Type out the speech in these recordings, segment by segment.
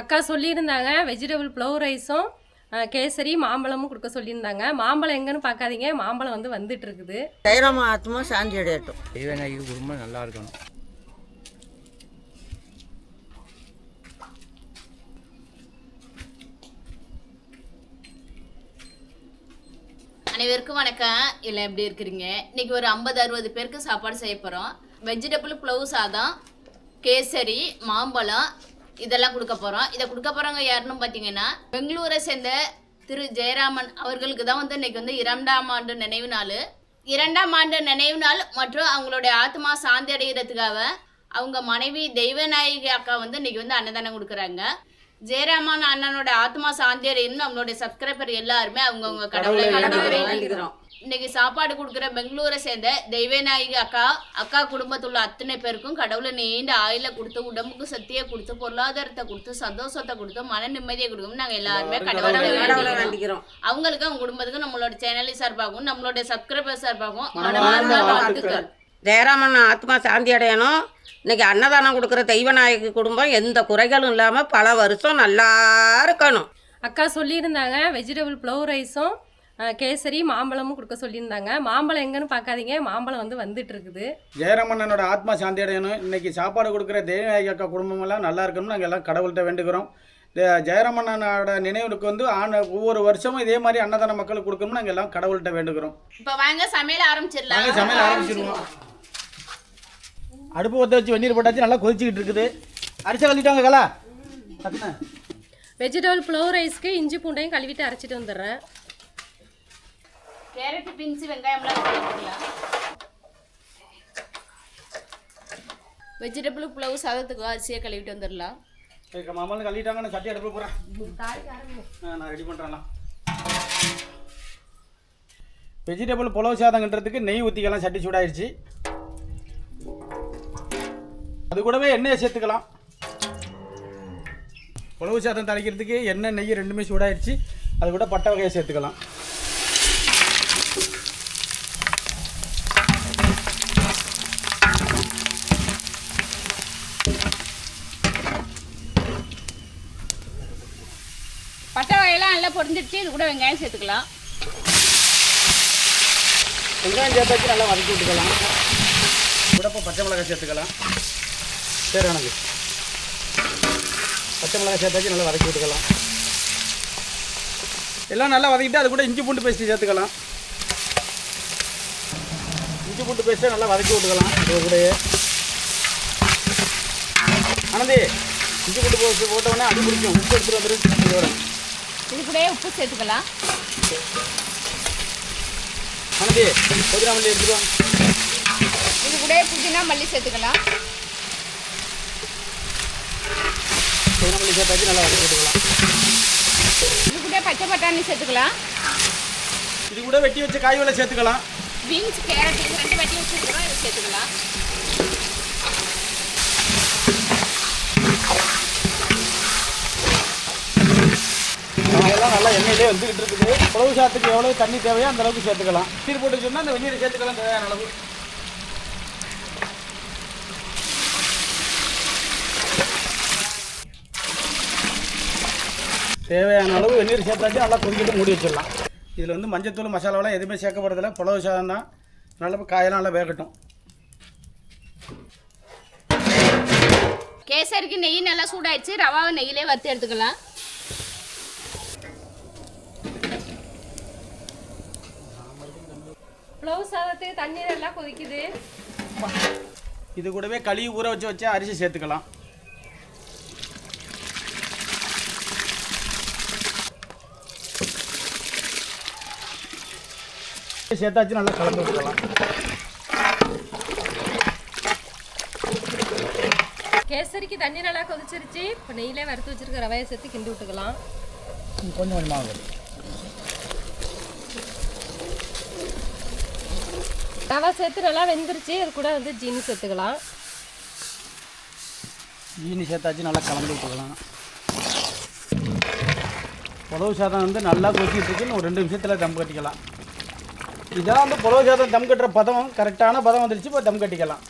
அக்கா சொல்லியிருந்தாங்க வெஜிடபிள் ப்ளவு ரைஸும் கேசரி மாம்பழமும் கொடுக்க சொல்லியிருந்தாங்க. மாம்பழம் எங்கன்னு பார்க்காதீங்க மாம்பழம் வந்து வந்துட்டு இருக்குது தைரமா ஆத்மா சாந்தி அடையட்டும். தெய்வநாயகி குடும்பம் நல்லா இருக்கணும். அனைவருக்கும் வணக்கம். எல்லாம் எப்படி இருக்கிறீங்க? இன்னைக்கு ஒரு ஐம்பது அறுபது பேருக்கு சாப்பாடு செய்ய போகிறோம் வெஜிடபிள் ப்ளவு சாதம் கேசரி மாம்பழம் இதெல்லாம் கொடுக்க போகிறோம் இதை கொடுக்க போகிறவங்க யாருன்னு பார்த்தீங்கன்னா பெங்களூரை சேர்ந்த திரு ஜெயராமன் அவர்களுக்கு தான் வந்து இன்னைக்கு வந்து இரண்டாம் ஆண்டு நினைவு நாள். இரண்டாம் ஆண்டு நினைவு நாள் மற்றும் அவங்களுடைய ஆத்மா சாந்தி அடைகிறதுக்காக அவங்க மனைவி தெய்வநாயகி அக்கா வந்து இன்னைக்கு வந்து அன்னதானம் கொடுக்குறாங்க. ஜெயராமன் அண்ணனோட ஆத்மா சாந்தி அடையணும்னு அவங்களோட சப்ஸ்கிரைபர் எல்லாருமே அவங்கவுங்க கடவுளை வேண்டிக்கிறோம். இன்னைக்கு சாப்பாடு கொடுக்குற பெங்களூரை சேர்ந்த தெய்வநாயகி அக்கா அக்கா குடும்பத்துள்ள அத்தனை பேருக்கும் கடவுளை நீண்ட ஆயில கொடுத்து உடம்புக்கு சக்தியை கொடுத்து பொருளாதாரத்தை கொடுத்து சந்தோஷத்தை கொடுத்து மன நிம்மதியை கொடுக்கும் நாங்க எல்லாருமே கடவுளை வேண்டிக்கிறோம். அவங்களுக்கு அவங்க குடும்பத்துக்கும் நம்மளோட சேனல் சார்பாகவும் நம்மளோட சப்ஸ்கிரைபர் சார்பாகவும் மனமார்ந்த வாழ்த்துக்கள். ஜெயராமன் ஆத்மா சாந்தி அடையணும். இன்னைக்கு அன்னதானம் கொடுக்குற தெய்வநாயகி குடும்பம் எந்த குறைகளும் இல்லாமல் பல வருஷம் நல்லா இருக்கணும். அக்கா சொல்லியிருந்தாங்க வெஜிடபிள் ப்ளவு ரைஸும் கேசரி மாம்பழமும் கொடுக்க சொல்லியிருந்தாங்க. மாம்பழம் எங்கன்னு பார்க்காதீங்க. மாம்பழம் வந்து வந்துட்டு இருக்குது ஜெயராமண்ணனோட ஆத்மா சாந்தி அடையணும். இன்னைக்கு சாப்பாடு கொடுக்குற தேவநாயகி அக்கா குடும்பமெல்லாம் நல்லா இருக்கணும்னு நாங்கள் எல்லாம் கடவுள்கிட்ட வேண்டுகிறோம். ஜெயராமண்ணனோட நினைவுக்கு வந்து ஆன ஒவ்வொரு வருஷமும் இதே மாதிரி அன்னதான மக்களுக்கு கொடுக்கணும்னு நாங்கள் எல்லாம் கடவுள்கிட்ட வேண்டுகிறோம். இப்ப வாங்க சமையல் ஆரம்பிச்சிடலாம். சமையல் ஆரம்பிச்சிருவோம் அடுப்பு ஒத்த வச்சு வெந்நீர் போட்டாச்சு நல்லா கொதிச்சுக்கிட்டு இருக்குது. அரிசி கழிட்டாங்க கலா. வெஜிடபிள் ப்ளவு ரைஸ்க்கு இஞ்சி பூண்டையும் கழுவிட்டு அரைச்சிட்டு வந்துடுறேன். கேரட் பீன்ஸ் வெங்காயம்லாம் போட்டுக்கலாம் வெஜிடபிள் புலவு சாதத்துக்கு அரிசியை கழுவிட்டு வந்துடலாம். சரி மாமாலும் கழிட்டாங்க நான் சட்டி அடுப்பு போகிறேன் நான் ரெடி பண்ணுறேன்லாம் வெஜிடபிள் புலவு சாதங்கன்றதுக்கு நெய் ஊற்றிக்கலாம் சட்டி சூடாயிருச்சு. அது கூடவே எண்ணெயை சேர்த்துக்கலாம். புலவு சாதம் தாளிக்கிறதுக்கு எண்ணெய் நெய் ரெண்டுமே சூடாயிருச்சு. அது கூட பட்டை வகையை சேர்த்துக்கலாம். பொரிஞ்சிடுச்சு இது கூட வெங்காயம் சேர்த்துக்கலாம். வெங்காயம் சேர்த்தாச்சு நல்லா வதக்கி விட்டுக்கலாம். கூட பச்சை மிளகாய் சேர்த்துக்கலாம். சரி எனக்கு பச்சை மிளகாய் சேர்த்தாச்சு நல்லா வதக்கி விட்டுக்கலாம். எல்லாம் நல்லா வதக்கிட்டு அது கூட இஞ்சி பூண்டு பேஸ்ட்டு சேர்த்துக்கலாம். இஞ்சி பூண்டு பேஸ்ட்டை நல்லா வதக்கி விட்டுக்கலாம் இது கூடயே. ஆனந்தி இஞ்சி பூண்டு பேஸ்ட்டு போட்டோடனே அடி பிடிக்கும் உப்பு எடுத்துகிட்டு வந்துடும் இதோட இது கூட உப்பு சேர்த்துக்கலாம். இது கூட புதினா மல்லி சேர்த்துக்கலாம். புதினா மல்லி சேர்த்தாச்சு நல்லா இது கூட பச்சை பட்டாணி சேர்த்துக்கலாம். இது கூட வெட்டி வச்ச காய்களை சேர்த்துக்கலாம். பீன்ஸ் கேரட் ரெண்டு வெட்டி வச்சுருக்கிறோம் இதை சேர்த்துக்கலாம் வந்துகிட்டு இருக்குது. புலவு சாத்துக்கு எவ்வளவு தண்ணி தேவையோ அந்த அளவுக்கு சேர்த்துக்கலாம். நீர் போட்டு சொன்னால் அந்த வெந்நீர் சேர்த்துக்கலாம் தேவையான அளவு. தேவையான அளவு வெந்நீர் சேர்த்தாச்சு நல்லா கொதிக்கிட்டு மூடி வச்சிடலாம். இதில் வந்து மஞ்சத்தூள் மசாலாவெலாம் எதுவுமே சேர்க்கப்படுறதில்ல புலவு சாதம் தான். நல்லா காயெல்லாம் நல்லா வேகட்டும். கேசரிக்கு நெய் நல்லா சூடாயிடுச்சு. ரவாவை நெய்யிலே வறுத்து எடுத்துக்கலாம். சாதத்துக்கு தண்ணீர் எல்லாம் கொதிக்குது இது கூடவே களி ஊற வச்சு வச்ச அரிசி சேர்த்துக்கலாம். சேர்த்தாச்சு நல்லா கலந்து விட்டுக்கலாம். கேசரிக்கு தண்ணி நல்லா கொதிச்சிருச்சு. இப்போ நெய்யிலே வறுத்து வச்சிருக்க ரவையை சேர்த்து கிண்டி விட்டுக்கலாம். கொஞ்சம் கொஞ்சமாக ரவை சேர்த்து நல்லா வெந்துருச்சு. அது கூட வந்து ஜீனி சேர்த்துக்கலாம். ஜீனி சேர்த்தாச்சு நல்லா கலந்து விட்டுக்கலாம். புலவு சாதம் வந்து நல்லா கொதிச்சிட்டு இருக்குன்னு ஒரு ரெண்டு நிமிஷத்தில் தம் கட்டிக்கலாம். இதான் வந்து புலவு சாதம் தம் கட்டுற பதம் கரெக்டான பதம் வந்துருச்சு. இப்போ தம் கட்டிக்கலாம்.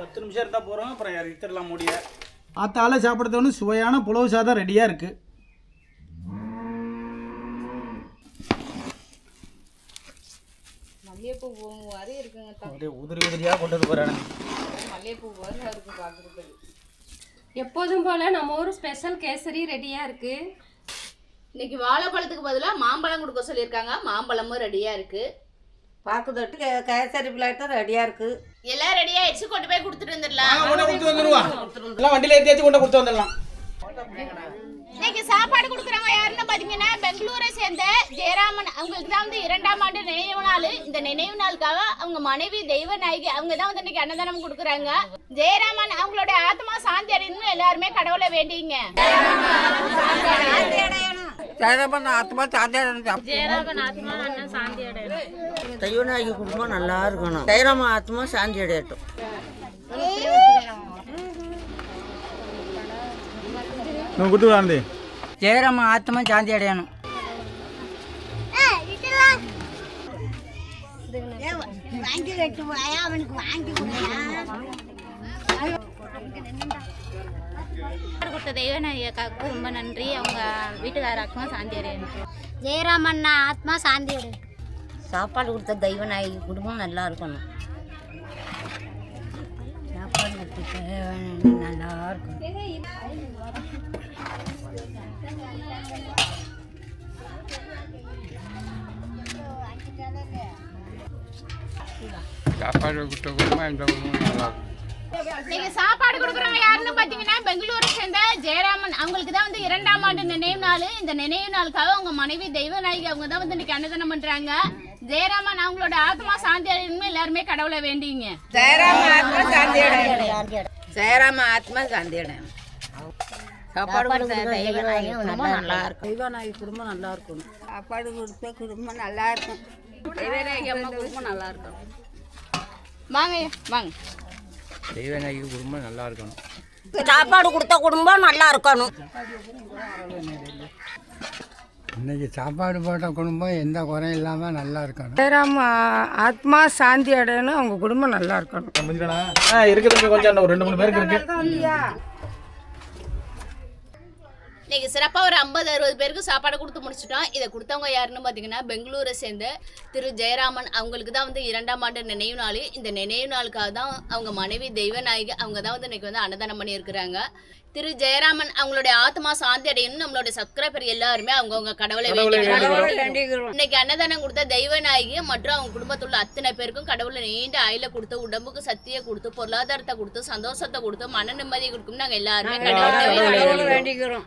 பத்து நிமிஷம் இருந்தால் போகிறோம் அப்புறம் இறக்கிடலாம் முடிய? ஆத்தால சாப்பிட்றது சுவையான புலவு சாதம் ரெடியாக இருக்குது மல்லிகைப்பூ மாதிரி இருக்குங்க அப்படியே உதிரி உதிரியாக கொண்டு வந்து போகிறேன் மல்லிகைப்பூ மாதிரி இருக்கு பார்க்குறதுக்கு. எப்போதும் போல நம்ம ஊர் ஸ்பெஷல் கேசரி ரெடியாக இருக்கு. இன்னைக்கு வாழைப்பழத்துக்கு பதிலாக மாம்பழம் கொடுக்க சொல்லியிருக்காங்க. மாம்பழமும் ரெடியாக இருக்கு. பாக்கு தொட்டு கேசரி பிளாட்டும் ரெடியாக இருக்குது எல்லாம் ரெடி ஆயிடுச்சு. கொண்டு போய் கொடுத்துட்டு வந்துடலாம். கொண்டு கொடுத்து வந்துடுவா எல்லாம் வண்டியில் ஏற்றி கொண்டு கொடுத்து வந்துடலாம். இன்னைக்கு சாப்பாடு கொடுக்குறவங்க யாருன்னு பாத்தீங்கன்னா பெங்களூரை சேர்ந்த ஜெயராமன். அவங்களுக்கு தான் வந்து இரண்டாம் ஆண்டு நினைவு நாள். இந்த நினைவு நாளுக்காக அவங்க மனைவி தெய்வ நாயகி அவங்க தான் வந்து இன்னைக்கு அன்னதானம் கொடுக்குறாங்க. ஜெயராமன் அவங்களோட ஆத்மா சாந்தி அடையணும்னு எல்லாருமே கடவுளை வேண்டிங்க. ஜெயராமன் ஆத்மா சாந்தியாடணும் தெய்வநாயகி குடும்பம் நல்லா இருக்கணும். ஜெயராம ஆத்மா சாந்தி அடையட்டும். கொடுத்து விடாந்தே ஜெயராம ஆத்மா சாந்தி அடையணும் கொடுத்த தெய்வநாயகாவுக்கு ரொம்ப நன்றி அவங்க வீட்டுக்காராக்கும் சாந்தி அடையணும் ஜெயராமண்ணா ஆத்மா சாந்தி அடையும் சாப்பாடு கொடுத்த தெய்வநாயகி குடும்பம் நல்லா இருக்கணும் நல்லா இருக்கும். சாப்பாடு கொடுத்த குடும்பம் எந்த குடும்பமும் நல்லா இருக்கும். சாப்பாடு கொடுக்குறவங்க யாருன்னு பாத்தீங்கன்னா பெங்களூரை சேர்ந்த ஜெயராமன். அவங்களுக்கு தான் வந்து இரண்டாம் ஆண்டு நினைவு நாள். இந்த நினைவு நாளுக்காக அவங்க மனைவி தெய்வ நாயகி அவங்க தான் வந்து இன்னைக்கு அன்னதானம் பண்றாங்க. ஜெயராமன் அவங்களோட ஆத்மா சாந்தி அடையணும்னு எல்லாருமே கடவுளை வேண்டிங்க. ஜெயராம ஆத்மா சாந்தி அடையணும் ஜெயராம ஆத்மா சாந்தி அடையணும் சாப்பாடு குடும்பம் நல்லா இருக்கும். தெய்வநாயகி குடும்பம் நல்லா இருக்கணும். சாப்பாடு கொடுத்த குடும்பம் நல்லா இருக்கும். தெய்வநாயகி அம்மா குடும்பம் நல்லா இருக்கும். வாங்க வாங்க. தெய்வநாயகி குடும்பம் நல்லா இருக்கணும். சாப்பாடு கொடுத்த குடும்பம் நல்லா இருக்கணும். இன்னைக்கு சாப்பாடு போட்ட குடும்பம் எந்த குறையும் இல்லாமல் நல்லா இருக்கணும். ஜெயராம ஆத்மா சாந்தி அடையணும் அவங்க குடும்பம் நல்லா இருக்கணும். இருக்குதுங்க கொஞ்சம் ஒரு ரெண்டு மூணு பேருக்கு இருக்கு. இன்னைக்கு சிறப்பாக ஒரு ஐம்பது அறுபது பேருக்கு சாப்பாடு கொடுத்து முடிச்சிட்டோம். இதை கொடுத்தவங்க யாருன்னு பார்த்தீங்கன்னா பெங்களூரை சேர்ந்த திரு ஜெயராமன். அவங்களுக்கு தான் வந்து இரண்டாம் ஆண்டு நினைவு நாள். இந்த நினைவு நாளுக்காக தான் அவங்க மனைவி தெய்வநாயகி அவங்க தான் வந்து இன்னைக்கு வந்து அன்னதானம் பண்ணியிருக்கிறாங்க. திரு ஜெயராமன் அவங்களுடைய ஆத்மா சாந்தி அடையணும்னு நம்மளுடைய சப்ஸ்கிரைபர் எல்லாருமே அவங்கவுங்க கடவுளை இன்னைக்கு அன்னதானம் கொடுத்த தெய்வநாயகி மற்றும் அவங்க குடும்பத்தில் உள்ள அத்தனை பேருக்கும் கடவுளை நீண்ட ஆயில கொடுத்து உடம்புக்கு சக்தியை கொடுத்து பொருளாதாரத்தை கொடுத்து சந்தோஷத்தை கொடுத்து மன நிம்மதியை கொடுக்கும் நாங்க எல்லாருமே வேண்டிக்கிறோம்.